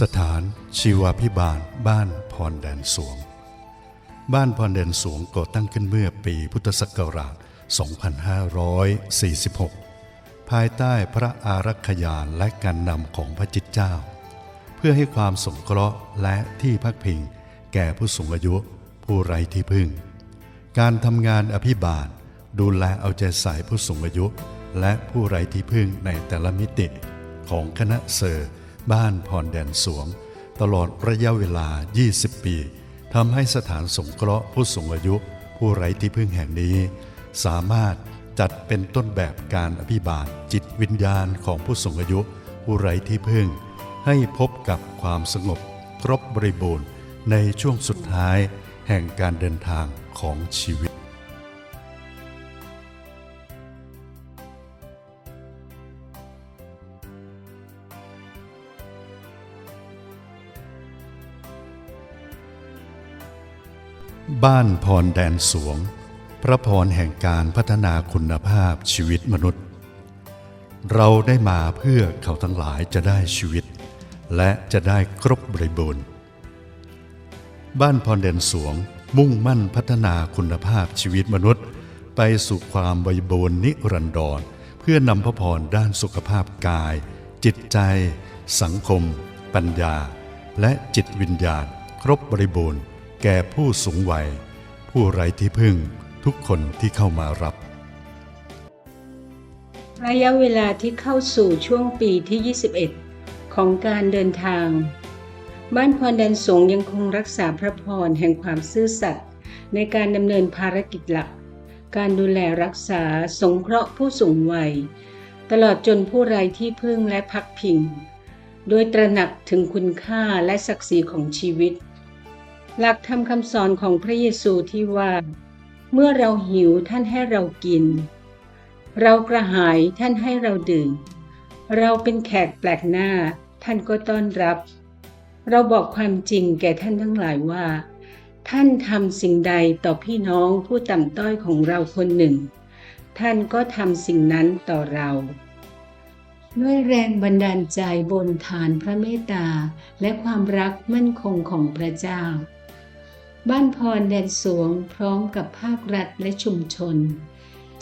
สถานชีวาพิบาลบ้านพรแดนสวง บ้านพรแดนสวงก่อตั้งขึ้นเมื่อปีพุทธศักราช 2546 ภายใต้พระอารักขยานและการนำของพระจิตเจ้า เพื่อให้ความสงเคราะห์และที่พักพิง แก่ผู้สูงอายุผู้ไร้ที่พึ่ง การทำงานอภิบาล ดูแลเอาใจใส่ผู้สูงอายุ และผู้ไร้ที่พึ่งในแต่ละมิติของคณะเซอร์ บ้านพรแดนสวง ตลอดระยะเวลา 20 ปีทำให้สถานสงเคราะห์ผู้สูงอายุ ผู้ไร้ที่พึ่งแห่งนี้ สามารถจัดเป็นต้นแบบการอภิบาลจิตวิญญาณของผู้สูงอายุ ผู้ไร้ที่พึ่ง ให้พบกับความสงบครบบริบูรณ์ในช่วงสุดท้ายแห่งการเดินทางของชีวิต บ้านพรแดนสวง พระพรแห่งการพัฒนาคุณภาพชีวิตมนุษย์ เราได้มาเพื่อเขาทั้งหลายจะได้ชีวิต และจะได้ครบบริบูรณ์ บ้านพรแดนสวงมุ่งมั่นพัฒนาคุณภาพชีวิตมนุษย์ ไปสู่ความบริบูรณ์นิรันดรเพื่อนำพระพรด้านสุขภาพกาย จิตใจ สังคม ปัญญา และจิตวิญญาณ ครบบริบูรณ์ แก่ผู้สูงวัย ผู้ไร้ที่พึ่งทุกคนที่เข้ามารับ ระยะเวลาที่เข้าสู่ช่วงปีที่ 21 ของการเดินทาง บ้านพรแดนสงยังคงรักษาพระพรแห่งความซื่อสัตย์ในการดำเนินภารกิจหลัก การดูแลรักษาสงเคราะห์ผู้สูงวัย ตลอดจนผู้ไร้ที่พึ่งและพักพิงโดยตระหนักถึงคุณค่าและศักดิ์ศรีของชีวิต หลักธรรมคำสอนของพระเยซูที่ว่า เมื่อเราหิวท่านให้เรากิน เรากระหายท่านให้เราดื่ม เราเป็นแขกแปลกหน้า ท่านก็ต้อนรับ เราบอกความจริงแก่ท่านทั้งหลายว่า ท่านทำสิ่งใดต่อพี่น้องผู้ต่ำต้อยของเราคนหนึ่ง ท่านก็ทำสิ่งนั้นต่อเราด้วยแรงบันดาลใจบนฐานพระเมตตา และความรักมั่นคงของพระเจ้า บ้านพรแดนสวงพร้อมกับภาครัฐและชุมชน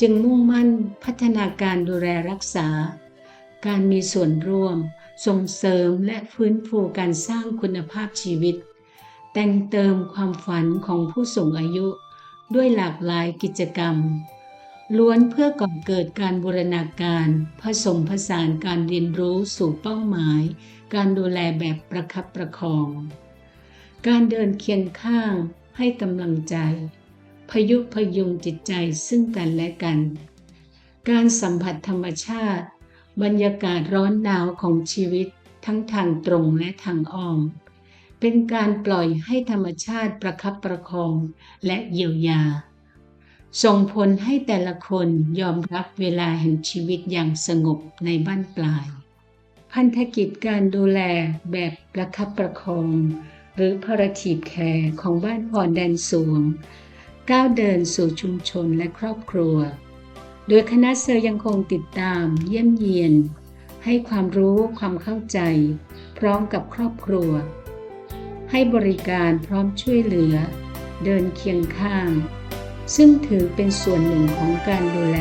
จึงมุ่งมั่นพัฒนาการดูแลรักษา การมีส่วนร่วม ส่งเสริมและฟื้นฟูการสร้างคุณภาพชีวิต แต่งเติมความฝันของผู้สูงอายุ ด้วยหลากหลายกิจกรรม ล้วนเพื่อก่อเกิดการบูรณาการ ผสมผสานการเรียนรู้สู่เป้าหมาย การดูแลแบบประคับประคอง การเดินเคียงข้างให้กำลังใจ พยุพยุงจิตใจซึ่งกันและกัน การสัมผัสธรรมชาติ บรรยากาศร้อนหนาวของชีวิตทั้งทางตรงและทางอ้อม เป็นการปล่อยให้ธรรมชาติประคับประคองและเยียวยา ส่งผลให้แต่ละคนยอมรับเวลาแห่งชีวิตอย่างสงบในบ้านปลาย พันธกิจการดูแลแบบประคับประคอง หรือพาราทีบแคร์ของบ้านพรแดนสวง ก้าวเดินสู่ชุมชนและครอบครัว โดยคณะเซอร์ยังคงติดตามเยี่ยมเยียน ให้ความรู้ความเข้าใจ พร้อมกับครอบครัว ให้บริการพร้อมช่วยเหลือ เดินเคียงข้าง ซึ่งถือเป็นส่วนหนึ่งของการดูแล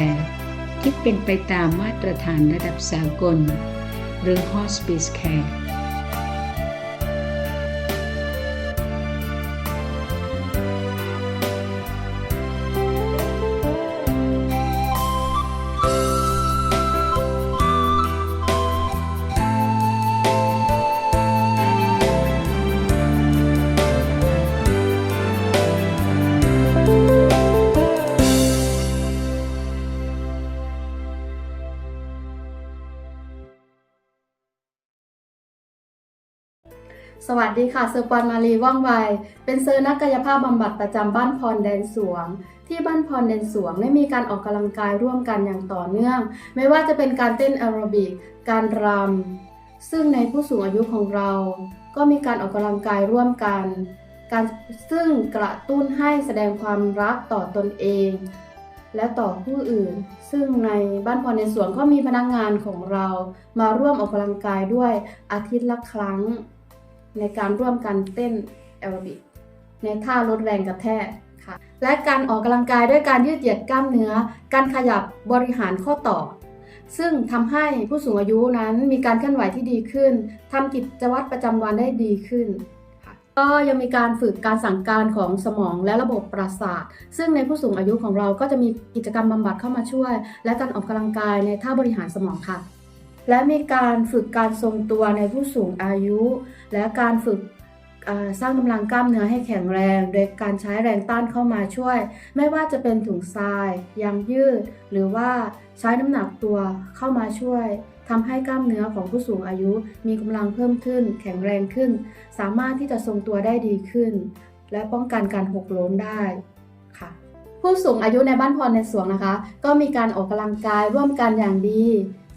ที่เป็นไปตามมาตรฐานระดับสากล หรือ Hospice Care สวัสดีค่ะเซอร์ปอนมารีว่องไว เป็นเซอร์นักกายภาพบำบัดประจำบ้านพรแดนสวง ที่บ้านพรแดนสวงได้มีการออกกำลังกายร่วมกันอย่างต่อเนื่อง ไม่ว่าจะเป็นการเต้นแอโรบิก การรำ ซึ่งในผู้สูงอายุของเรา ก็มีการออกกำลังกายร่วมกัน การซึ่งกระตุ้นให้แสดงความรักต่อตนเอง และต่อผู้อื่น ซึ่งในบ้านพรในสวนก็มีพนักงานของเรา มาร่วมออกกำลังกายด้วยอาทิตย์ละครั้ง ในการร่วมกันเต้นแอโรบิกในท่าลดแรงกระแทกค่ะ และการออกกำลังกายด้วยการยืดเหยียดกล้ามเนื้อ การขยับบริหารข้อต่อ ซึ่งทำให้ผู้สูงอายุนั้นมีการเคลื่อนไหวที่ดีขึ้นทำกิจวัตรประจำวันได้ดีขึ้นก็ยังมีการฝึกการสั่งการของสมองและระบบประสาท ซึ่งในผู้สูงอายุของเราก็จะมีกิจกรรมบำบัดเข้ามาช่วย และการออกกำลังกายในท่าบริหารสมองค่ะ และมีการฝึกการทรงตัวในผู้สูงอายุ และการฝึกสร้างกำลังกล้ามเนื้อให้แข็งแรง โดยการใช้แรงต้านเข้ามาช่วย ไม่ว่าจะเป็นถุงทรายยางยืด หรือว่าใช้น้ำหนักตัวเข้ามาช่วยทำให้กล้ามเนื้อของผู้สูงอายุมีกำลังเพิ่มขึ้น แข็งแรงขึ้น สามารถที่จะทรงตัวได้ดีขึ้น และป้องกันการหกล้มได้ค่ะ ผู้สูงอายุในบ้านพรในสวงนะคะ ก็มีการออกกำลังกายร่วมกันอย่างดี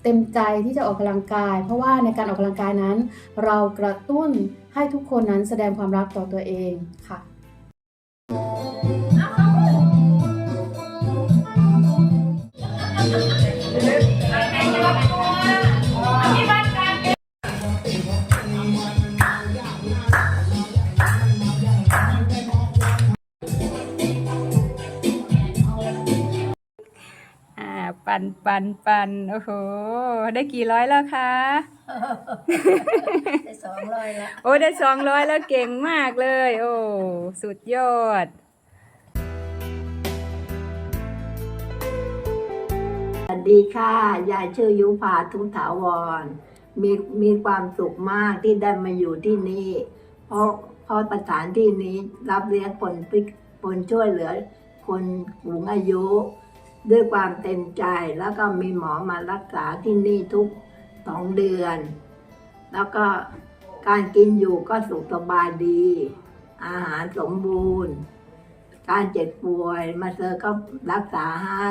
เต็มใจที่จะออกกำลังกาย เพราะว่าในการออกกำลังกายนั้น เรากระตุ้นให้ทุกคนนั้นแสดงความรักต่อตัวเองค่ะ ปันปันปันโอ้โห ได้กี่ร้อยแล้วคะ ได้สองร้อยละโอ้ได้สองร้อยแล้วเก่งมากเลย โอ้ สุดยอดสวัสดีค่ะ ยายชื่อยุพาทุกถาวร มีมีความสุขมากที่ได้มาอยู่ที่นี่ เพราะเพราะสถานที่นี้รับเลี้ยงคนพิคนช่วยเหลือ คนสูงอายุ ด้วยความเต็มใจแล้วก็มีหมอมารักษาที่นี่ทุกสองเดือน แล้วก็การกินอยู่ก็สุขสบายดี อาหารสมบูรณ์ การเจ็บป่วยมาเซอร์ก็รักษาให้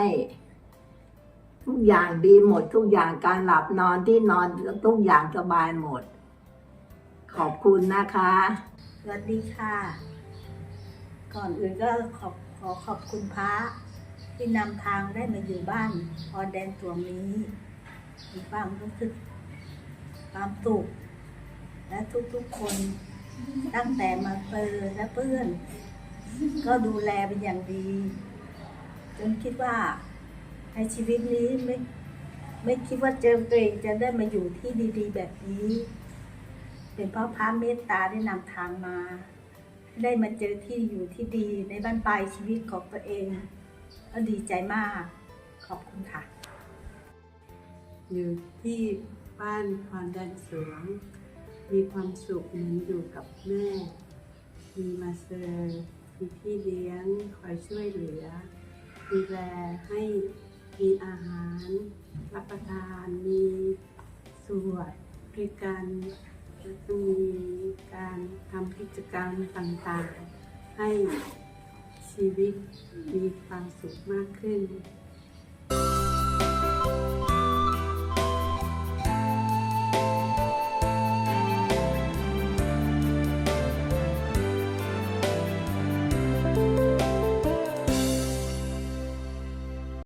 ทุกอย่างดีหมด ทุกอย่างการหลับนอนที่นอนทุกอย่างสบายหมด ขอบคุณนะคะ สวัสดีค่ะ ก่อนอื่นก็ขอบขอขอบคุณพระ ที่นำทางได้มาอยู่บ้านพรแดนตัวนี้มีความรู้สึกความสุขและทุกๆคนตั้งแต่มาเจอและเพื่อน ก็ดูแลเป็นอย่างดี จนคิดว่าในชีวิตนี้ไม่ไม่คิดว่าเจอตัวเองจะได้มาอยู่ที่ดี ๆ แบบนี้ เป็นเพราะพระเมตตาได้นำทางมา ได้มาเจอที่อยู่ที่ดีในบ้านปลายชีวิตของตัวเอง ก็ดีใจมากขอบคุณค่ะ อยู่ที่บ้านพรดันสวงมีความสุขเหมือนอยู่กับแม่ มีมาเซอร์มีพี่เลี้ยงคอยช่วยเหลือดูแลให้มีอาหาร รับประทานมีสวดด้วยกันแล้วก็มีการทำกิจกรรมต่างๆ ให้ ชีวิตมีความสุขมากขึ้น